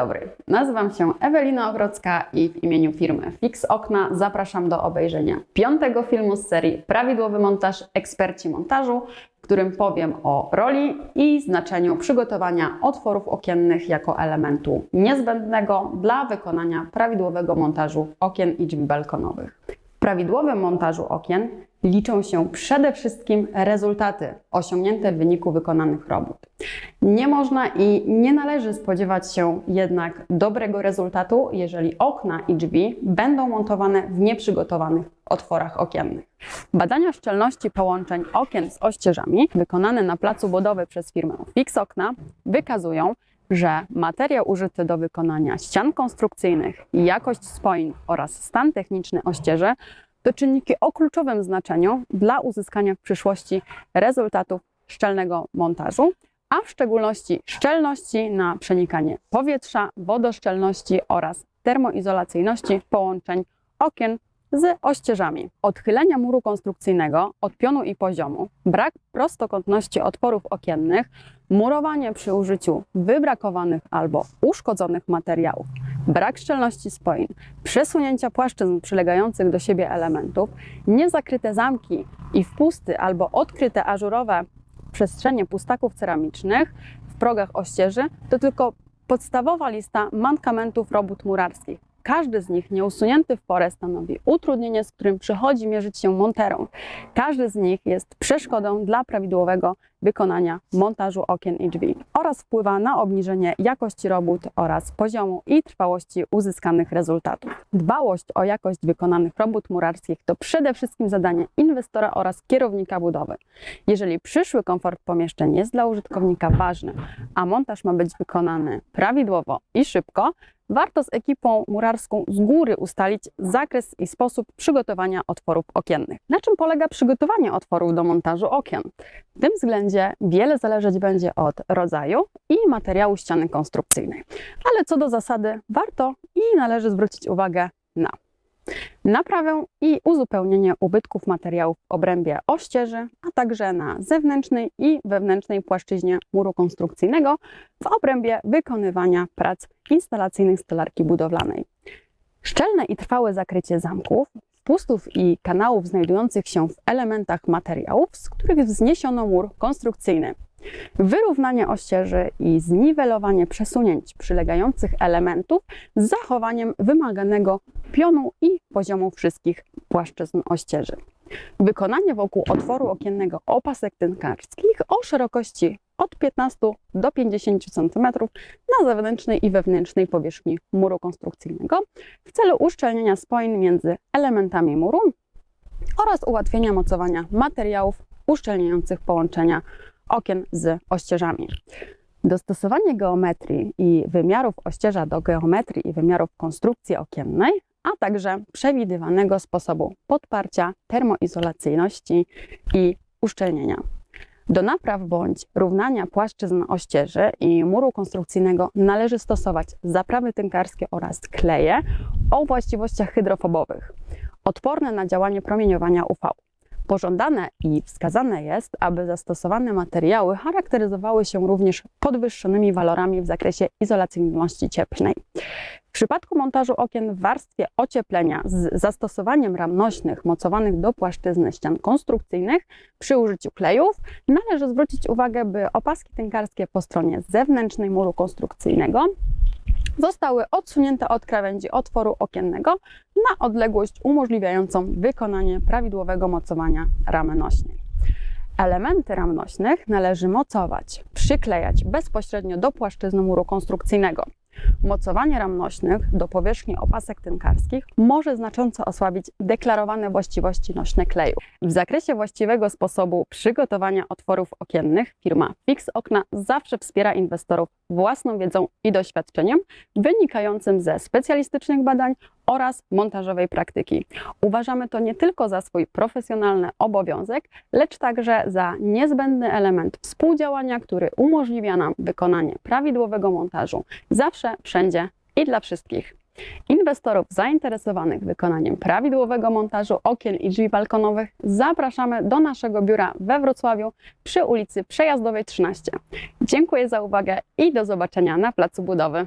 dobry, nazywam się Ewelina Ogrodzka i w imieniu firmy Fix Okna zapraszam do obejrzenia piątego filmu z serii Prawidłowy montaż eksperci montażu, w którym powiem o roli i znaczeniu przygotowania otworów okiennych jako elementu niezbędnego dla wykonania prawidłowego montażu okien i drzwi balkonowych. W prawidłowym montażu okien liczą się przede wszystkim rezultaty osiągnięte w wyniku wykonanych robót. Nie można i nie należy spodziewać się jednak dobrego rezultatu, jeżeli okna i drzwi będą montowane w nieprzygotowanych otworach okiennych. Badania szczelności połączeń okien z ościeżami wykonane na placu budowy przez firmę Fix Okna wykazują, że materiał użyty do wykonania ścian konstrukcyjnych, jakość spoin oraz stan techniczny ościeży to czynniki o kluczowym znaczeniu dla uzyskania w przyszłości rezultatów szczelnego montażu, a w szczególności szczelności na przenikanie powietrza, wodoszczelności oraz termoizolacyjności połączeń okien z ościeżami. Odchylenia muru konstrukcyjnego od pionu i poziomu, brak prostokątności otworów okiennych, murowanie przy użyciu wybrakowanych albo uszkodzonych materiałów, brak szczelności spoin, przesunięcia płaszczyzn przylegających do siebie elementów, niezakryte zamki i wpusty albo odkryte ażurowe przestrzenie pustaków ceramicznych w progach ościeży to tylko podstawowa lista mankamentów robót murarskich. Każdy z nich nieusunięty w porę stanowi utrudnienie, z którym przychodzi mierzyć się monterom. Każdy z nich jest przeszkodą dla prawidłowego wykonania montażu okien i drzwi oraz wpływa na obniżenie jakości robót oraz poziomu i trwałości uzyskanych rezultatów. Dbałość o jakość wykonanych robót murarskich to przede wszystkim zadanie inwestora oraz kierownika budowy. Jeżeli przyszły komfort pomieszczeń jest dla użytkownika ważny, a montaż ma być wykonany prawidłowo i szybko, warto z ekipą murarską z góry ustalić zakres i sposób przygotowania otworów okiennych. Na czym polega przygotowanie otworów do montażu okien? W tym względzie wiele zależeć będzie od rodzaju i materiału ściany konstrukcyjnej. Ale co do zasady, warto i należy zwrócić uwagę na naprawę i uzupełnienie ubytków materiałów w obrębie ościeży, a także na zewnętrznej i wewnętrznej płaszczyźnie muru konstrukcyjnego w obrębie wykonywania prac instalacyjnych stolarki budowlanej. Szczelne i trwałe zakrycie zamków, wpustów i kanałów znajdujących się w elementach materiałów, z których wzniesiono mur konstrukcyjny. Wyrównanie ościeży i zniwelowanie przesunięć przylegających elementów z zachowaniem wymaganego pionu i poziomu wszystkich płaszczyzn ościeży. Wykonanie wokół otworu okiennego opasek tynkarskich o szerokości od 15 do 50 cm na zewnętrznej i wewnętrznej powierzchni muru konstrukcyjnego w celu uszczelnienia spoin między elementami muru oraz ułatwienia mocowania materiałów uszczelniających połączenia okien z ościeżami. Dostosowanie geometrii i wymiarów ościeża do geometrii i wymiarów konstrukcji okiennej, a także przewidywanego sposobu podparcia, termoizolacyjności i uszczelnienia. Do napraw bądź równania płaszczyzn ościeży i muru konstrukcyjnego należy stosować zaprawy tynkarskie oraz kleje o właściwościach hydrofobowych, odporne na działanie promieniowania UV. Pożądane i wskazane jest, aby zastosowane materiały charakteryzowały się również podwyższonymi walorami w zakresie izolacyjności cieplnej. W przypadku montażu okien w warstwie ocieplenia z zastosowaniem ram nośnych mocowanych do płaszczyzny ścian konstrukcyjnych przy użyciu klejów należy zwrócić uwagę, by opaski tynkarskie po stronie zewnętrznej muru konstrukcyjnego zostały odsunięte od krawędzi otworu okiennego na odległość umożliwiającą wykonanie prawidłowego mocowania ramy nośnej. Elementy ram nośnych należy mocować, przyklejać bezpośrednio do płaszczyzny muru konstrukcyjnego. Mocowanie ram nośnych do powierzchni opasek tynkarskich może znacząco osłabić deklarowane właściwości nośne kleju. W zakresie właściwego sposobu przygotowania otworów okiennych firma Fix Okna zawsze wspiera inwestorów własną wiedzą i doświadczeniem wynikającym ze specjalistycznych badań oraz montażowej praktyki. Uważamy to nie tylko za swój profesjonalny obowiązek, lecz także za niezbędny element współdziałania, który umożliwia nam wykonanie prawidłowego montażu zawsze, wszędzie i dla wszystkich. Inwestorów zainteresowanych wykonaniem prawidłowego montażu okien i drzwi balkonowych zapraszamy do naszego biura we Wrocławiu przy ulicy Przejazdowej 13. Dziękuję za uwagę i do zobaczenia na placu budowy.